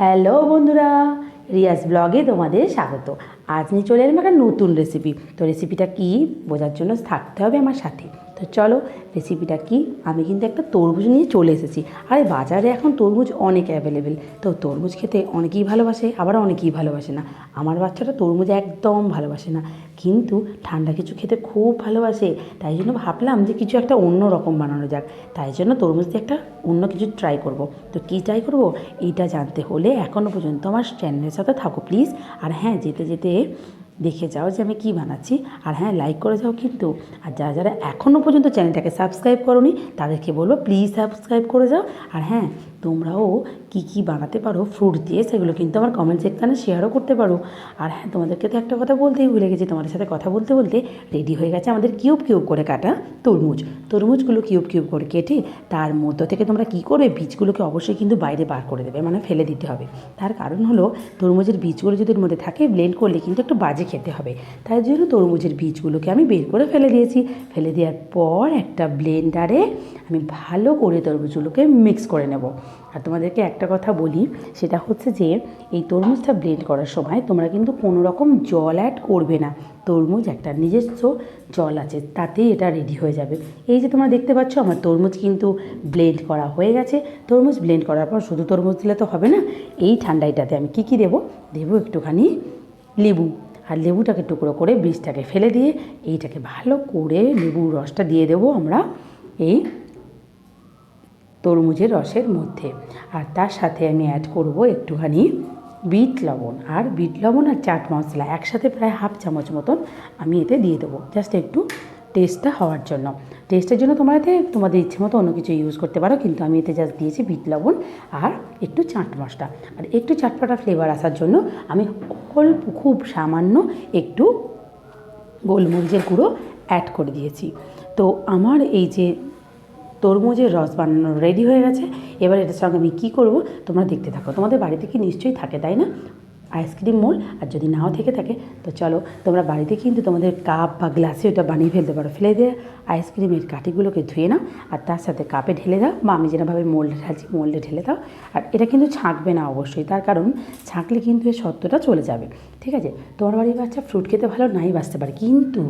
Hello বন্ধুরা, রিয়াজ ব্লগে তোমাদের স্বাগত। আজ নিয়ে চলে এলাম একটা নতুন রেসিপি তো রেসিপিটা কি বোঝার জন্য থাকতে হবে আমার সাথে। তো চলো রেসিপিটা কি? আমি কিন্তু একটা তরমুজ নিয়ে চলে এসেছি। আরে বাজারে এখন তরমুজ অনেক অ্যাভেলেবেল তো তরমুজ খেতে অনেকেই ভালোবাসে, আবার অনেকেই ভালোবাসে না। আমার বাচ্চাটা তরমুজ একদম ভালোবাসে না। কিন্তু ঠান্ডা কিছু খেতে খুব ভালোবাসে। তাই জন্য ভাবলাম যে কিছু একটা অন্য রকম বানানো যাক। তাই জন্য তরমুজ দিয়ে একটা অন্য কিছু ট্রাই করব। তো কী ট্রাই করব? এইটা জানতে হলে এখনও পর্যন্ত আমার চ্যানেলের সাথে থাকো প্লিজ আর হ্যাঁ যেতে যেতে দেখে যাও যে আমি কী বানাচ্ছি। আর হ্যাঁ লাইক করে যাও কিন্তু। আর যারা যারা এখনও পর্যন্ত চ্যানেলটাকে সাবস্ক্রাইব করোনি, তাদেরকে বলব প্লিজ সাবস্ক্রাইব করে যাও। আর হ্যাঁ তোমরাও কি কি বানাতে পারো ফ্রুট দিয়ে, সেগুলো কিন্তু আমার কমেন্ট সেকশানে শেয়ারও করতে পারো। আর হ্যাঁ তোমাদেরকে তো একটা কথা বলতেই ভুলে গেছি, তোমাদের সাথে কথা বলতে বলতে রেডি হয়ে গেছে আমাদের কিউব কিউব করে কাটা তরমুজ। তরমুজগুলো কিউব কিউব করে কেটে তার মধ্য থেকে তোমরা কী করবে, বীজগুলোকে অবশ্যই কিন্তু বাইরে বার করে দেবে মানে ফেলে দিতে হবে। তার কারণ হলো তরমুজের বীজগুলো যদি এর মধ্যে থাকে ব্লেন্ড করলে কিন্তু একটু বাজে খেতে হবে। তাই জন্য তরমুজের বীজগুলোকে আমি বের করে ফেলে দিয়েছি। ফেলে দেওয়ার পর একটা ব্লেন্ডারে আমি ভালো করে তরমুজগুলোকে মিক্স করে নেব। আর তোমাদেরকে একটা কথা বলি, সেটা হচ্ছে যে এই তরমুজটা ব্লেন্ড করার সময় তোমরা কিন্তু কোনো রকম জল অ্যাড করবে না। তরমুজ একটা নিজস্ব জল আছে, তাতেই এটা রেডি হয়ে যাবে। এই যে তোমরা দেখতে পাচ্ছ, আমার তরমুজ কিন্তু ব্লেন্ড করা হয়ে গেছে। তরমুজ ব্লেন্ড করার পর শুধু তরমুজ দিলে তো হবে না, এই ঠান্ডাইটাতে আমি কী কী দেবো? দেবো একটুখানি লেবু। আর লেবুটাকে টুকরো করে বীজটাকে ফেলে দিয়ে এইটাকে ভালো করে লেবুর রসটা দিয়ে দেবো আমরা এই তরমুজের রসের মধ্যে। আর তার সাথে আমি অ্যাড করব একটুখানি বিট লবণ। আর বিট লবণ আর চাট মশলা একসাথে প্রায় হাফ চামচ মতন আমি এতে দিয়ে দেবো। জাস্ট একটু টেস্টটা হওয়ার জন্য। টেস্টের জন্য তোমরা এতে তোমাদের ইচ্ছে মতো অন্য কিছু ইউজ করতে পারো, কিন্তু আমি এতে জাস্ট দিয়েছি বিট লবণ আর একটু চাট মশলা। আর একটু চাটপাটা ফ্লেভার আসার জন্য আমি অল্প, খুব সামান্য একটু গোলমরিচের গুঁড়ো অ্যাড করে দিয়েছি। তো আমার এই যে তরমুজের রস বানানো রেডি হয়ে গেছে। এবার এটার সঙ্গে আমি কী করব? তোমরা দেখতে থাকো। তোমাদের বাড়িতে কি নিশ্চয়ই থাকে, তাই না? আইসক্রিম মোল, আর যদি নাও থেকে থাকে, তো চলো তোমরা বাড়িতে কিন্তু তোমাদের কাপ বা গ্লাসে ওটা বানিয়ে ফেলতে পারো। ফেলে দিয়ে আইসক্রিমের কাঠিগুলোকে ধুয়ে নাও, আর তার সাথে কাপে ঢেলে দাও, বা আমি যেরকমভাবে মোল্ডে ঢালছি মোল্ডে ঢেলে দাও। আর এটা কিন্তু ছাঁকবে না অবশ্যই, তার কারণ ছাঁকলে কিন্তু এর সত্যটা চলে যাবে। ঠিক আছে? তোমার বাড়ির বাচ্চা ফ্রুট খেতে ভালো নাই বাঁচতে পারে, কিন্তু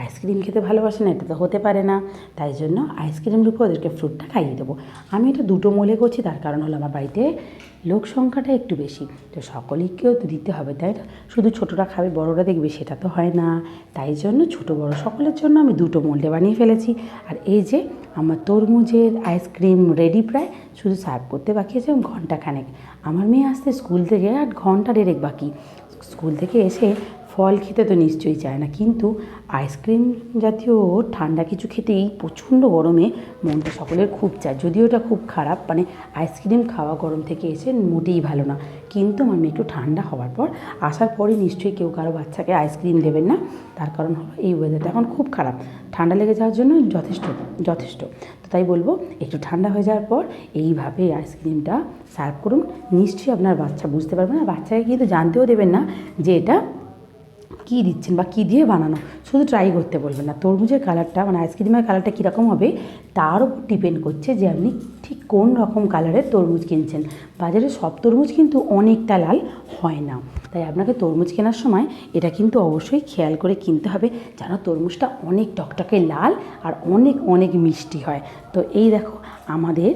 আইসক্রিম খেতে ভালোবাসে না, এটা তো হতে পারে না। তাই জন্য আইসক্রিম রূপে ওদেরকে ফ্রুটটা খাইয়ে দেবো। আমি এটা দুটো মোলে করছি, তার কারণ হলো আমার বাড়িতে লোক সংখ্যাটা একটু বেশি। তো সকলেকেও তো দিতে হবে, তাই না? শুধু ছোটরা খাবে, বড়রা দেখবে, সেটা তো হয় না। তাই জন্য ছোট বড় সকলের জন্য আমি দুটো মোল্ডে বানিয়ে ফেলেছি। আর এই যে আমার তরমুজের আইসক্রিম রেডি প্রায়, শুধু সার্ভ করতে বাকি আছে ঘন্টাখানেক। আমার মেয়ে আসতে স্কুল থেকে, আর ঘণ্টা ডেরেক বাকি। স্কুল থেকে এসে ফল খেতে তো নিশ্চয়ই চায় না। কিন্তু আইসক্রিম জাতীয় ঠান্ডা কিছু খেতেই প্রচণ্ড গরমে মনটা সকলের খুব চায়। যদিও এটা খুব খারাপ মানে আইসক্রিম খাওয়া গরম থেকে এসে মোটেই ভালো না। কিন্তু আমার মেয়ে একটু ঠান্ডা হওয়ার পর আসার পরে নিশ্চয়ই কেউ কারও বাচ্চাকে আইসক্রিম দেবেন না। তার কারণ হলো এই ওয়েদারটা এখন খুব খারাপ। ঠান্ডা লেগে যাওয়ার জন্য যথেষ্ট যথেষ্ট। তো তাই বলব, একটু ঠান্ডা হয়ে যাওয়ার পর এইভাবে আইসক্রিমটা সার্ভ করুন। নিশ্চয়ই আপনার বাচ্চা বুঝতে পারবে না। বাচ্চাকে কিন্তু জানতেও দেবেন না যে এটা কী দিচ্ছেন বা কী দিয়ে বানানো? শুধু ট্রাই করতে বলবেন না। তরমুজের কালারটা মানে আইসক্রিমের কালারটা কীরকম হবে তার উপর ডিপেন্ড করছে যে আপনি ঠিক কোন রকম কালারের তরমুজ কিনছেন। বাজারে সব তরমুজ কিন্তু অনেকটা লাল হয় না। তাই আপনাকে তরমুজ কেনার সময় এটা কিন্তু অবশ্যই খেয়াল করে কিনতে হবে যেন তরমুজটা অনেক টকটকে লাল আর অনেক অনেক মিষ্টি হয়। তো এই দেখো, আমাদের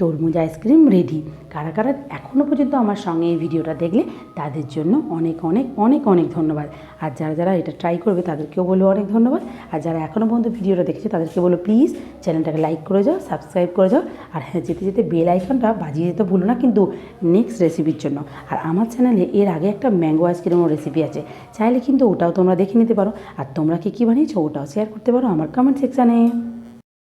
তরমুজ আইসক্রিম রেডি কারা কারা এখনও পর্যন্ত আমার সঙ্গে এই ভিডিওটা দেখলে, তাদের জন্য অনেক অনেক অনেক অনেক ধন্যবাদ। আর যারা যারা এটা ট্রাই করবে, তাদেরকেও বলব অনেক ধন্যবাদ। আর যারা এখনও পর্যন্ত ভিডিওটা দেখেছে, তাদেরকে বলো প্লিজ চ্যানেলটাকে লাইক করে যাও সাবস্ক্রাইব করে যাও। আর হ্যাঁ যেতে যেতে বেল আইকনটা বাজিয়ে যেতে ভুলো না, কিন্তু নেক্সট রেসিপির জন্য। আর আমার চ্যানেলে এর আগে একটা ম্যাঙ্গো আইসক্রিমের রেসিপি আছে। চাইলে কিন্তু ওটাও তোমরা দেখে নিতে পারো। আর তোমরা কী কী বানিয়েছো, ওটাও শেয়ার করতে পারো আমার কমেন্ট সেকশানে